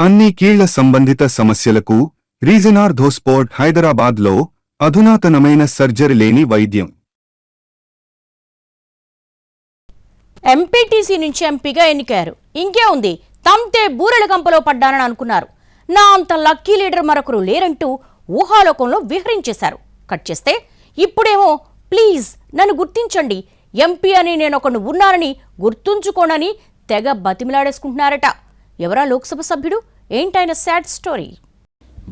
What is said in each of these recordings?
అన్ని కీళ్ళ సంబంధిత సమస్యలకు రీజనార్ధోస్పోర్ట్ హైదరాబాద్లో అధునాతనమైన సర్జరీ లేని వైద్యం. ఎంపీటీసీ నుంచి ఎంపీగా ఎన్నికయ్యారు. ఇంకే ఉంది. తంతే బూరెల గంపలో పడ్డానని అనుకున్నారు. నా అంత లక్కీ లీడర్ మరొకరు లేరంటూ ఊహాలోకంలో విహరించేశారు. కట్ చేస్తే ఇప్పుడేమో ప్లీజ్ నన్ను గుర్తించండి. ఎంపీ అని నేను ఒకడు ఉన్నానని గుర్తుంచుకోనని తెగ బతిమిలాడేసుకుంటున్నారట. ఎవరా లోక్సభ సభ్యుడు? ఏంటైన sad story?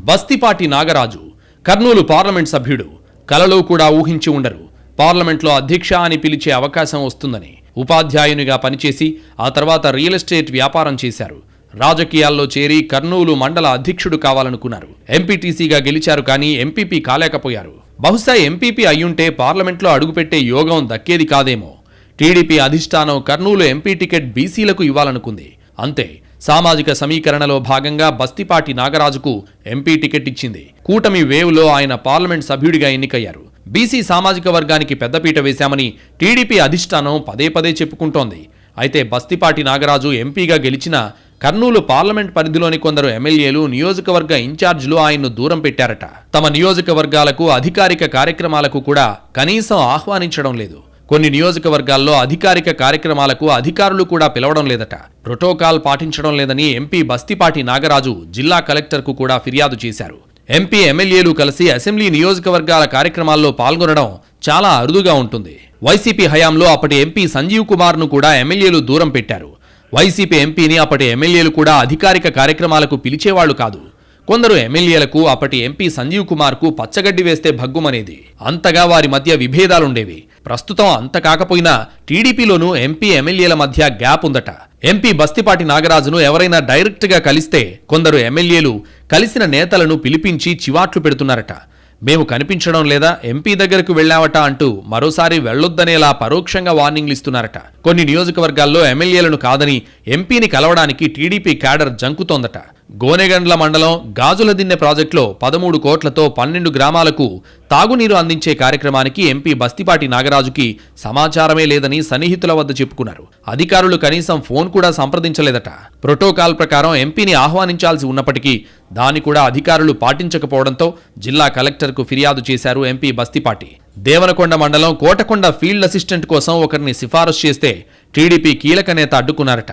Bastipati Nagaraju Kurnool parliament సభ్యుడు కలలో కూడా ఊహించి ఉండరు. పార్లమెంట్లో అధ్యక్ష అని పిలిచే అవకాశం వస్తుందని ఉపాధ్యాయునిగా పనిచేసి ఆ తర్వాత రియల్ ఎస్టేట్ వ్యాపారం చేశారు. రాజకీయాల్లో చేరి కర్నూలు మండల అధ్యక్షుడు కావాలనుకున్నారు. ఎంపీటీసీగా గెలిచారు కానీ ఎంపీపీ కాలేకపోయారు. బహుశా ఎంపీపీ అయ్యుంటే పార్లమెంట్లో అడుగుపెట్టే యోగం దక్కేది కాదేమో. టీడీపీ అధిష్టానం కర్నూలు ఎంపీ టికెట్ బీసీలకు ఇవ్వాలనుకుంది. అంతే సామాజిక సమీకరణలో భాగంగా బస్తిపాటి నాగరాజుకు ఎంపీ టికెట్ ఇచ్చింది. కూటమి వేవ్లో ఆయన పార్లమెంట్ సభ్యుడిగా ఎన్నికయ్యారు. బీసీ సామాజిక వర్గానికి పెద్దపీట వేశామని టీడీపీ అధిష్టానం పదే పదే చెప్పుకుంటోంది. అయితే బస్తిపాటి నాగరాజు ఎంపీగా గెలిచిన కర్నూలు పార్లమెంట్ పరిధిలోని కొందరు ఎమ్మెల్యేలు నియోజకవర్గ ఇన్ఛార్జీలు ఆయన్ను దూరం పెట్టారట. తమ నియోజకవర్గాలకు అధికారిక కార్యక్రమాలకు కూడా కనీసం ఆహ్వానించడం లేదు. కొన్ని నియోజకవర్గాల్లో అధికారిక కార్యక్రమాలకు అధికారులు కూడా పిలవడం లేదట. ప్రోటోకాల్ పాటించడం లేదని ఎంపీ బస్తిపాటి నాగరాజు జిల్లా కలెక్టర్కు కూడా ఫిర్యాదు చేశారు. ఎంపీ ఎమ్మెల్యేలు కలిసి అసెంబ్లీ నియోజకవర్గాల కార్యక్రమాల్లో పాల్గొనడం చాలా అరుదుగా ఉంటుంది. వైసీపీ హయాంలో అప్పటి ఎంపీ సంజీవ్ కుమార్ను కూడా ఎమ్మెల్యేలు దూరం పెట్టారు. వైసీపీ ఎంపీని అప్పటి ఎమ్మెల్యేలు కూడా అధికారిక కార్యక్రమాలకు పిలిచేవాళ్ళు కాదు. కొందరు ఎమ్మెల్యేలకు అప్పటి ఎంపీ సంజీవ్ కుమార్కు పచ్చగడ్డి వేస్తే భగ్గుమనేది. అంతగా వారి మధ్య విభేదాలుండేవి. ప్రస్తుతం అంత కాకపోయినా టీడీపీలోనూ ఎంపీ ఎమ్మెల్యేల మధ్య గ్యాప్ ఉందట. ఎంపీ బస్తిపాటి నాగరాజును ఎవరైనా డైరెక్ట్గా కలిస్తే కొందరు ఎమ్మెల్యేలు కలిసిన నేతలను పిలిపించి చివాట్లు పెడుతున్నారట. మేము కనిపించడం లేదా ఎంపీ దగ్గరకు వెళ్ళావట అంటూ మరోసారి వెళ్ళొద్దనేలా పరోక్షంగా వార్నింగ్లు ఇస్తున్నారట. కొన్ని నియోజకవర్గాల్లో ఎమ్మెల్యేలను కాదని ఎంపీని కలవడానికి టీడీపీ క్యాడర్ జంకుతోందట. గోనెగండ్ల మండలం గాజుల దిన్నె ప్రాజెక్టులో పదమూడు కోట్లతో పన్నెండు గ్రామాలకు తాగునీరు అందించే కార్యక్రమానికి ఎంపీ బస్తిపాటి నాగరాజుకి సమాచారమే లేదని సన్నిహితుల వద్ద చెప్పుకున్నారు. అధికారులు కనీసం ఫోన్ కూడా సంప్రదించలేదట. ప్రోటోకాల్ ప్రకారం ఎంపీని ఆహ్వానించాల్సి ఉన్నప్పటికీ దాని కూడా అధికారులు పాటించకపోవడంతో జిల్లా కలెక్టర్కు ఫిర్యాదు చేశారు ఎంపీ బస్తిపాటి. దేవనకొండ మండలం కోటకొండ ఫీల్డ్ అసిస్టెంట్ కోసం ఒకరిని సిఫారసు చేస్తే టీడీపీ కీలక నేత అడ్డుకున్నారట.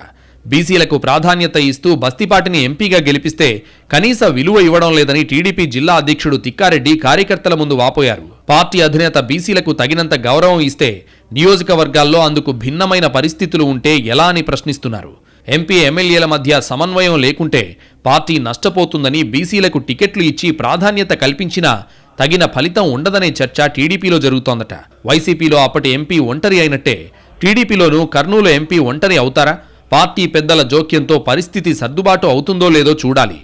బీసీలకు ప్రాధాన్యత ఇస్తూ బస్తిపాటిని ఎంపీగా గెలిపిస్తే కనీస విలువ ఇవ్వడం లేదని టీడీపీ జిల్లా అధ్యక్షుడు తిక్కారెడ్డి కార్యకర్తల ముందు వాపోయారు. పార్టీ అధినేత బీసీలకు తగినంత గౌరవం ఇస్తే నియోజకవర్గాల్లో అందుకు భిన్నమైన పరిస్థితులు ఉంటే ఎలా అని ప్రశ్నిస్తున్నారు. ఎంపీ ఎమ్మెల్యేల మధ్య సమన్వయం లేకుంటే పార్టీ నష్టపోతుందని బీసీలకు టికెట్లు ఇచ్చి ప్రాధాన్యత కల్పించినా తగిన ఫలితం ఉండదనే చర్చ టీడీపీలో జరుగుతోందట. వైసీపీలో అప్పటి ఎంపీ ఒంటరి అయినట్టే టీడీపీలోనూ కర్నూలు ఎంపీ ఒంటరి అవుతారా? పార్టీ పెద్దల జోక్యంతో పరిస్థితి సర్దుబాటు అవుతుందో లేదో చూడాలి.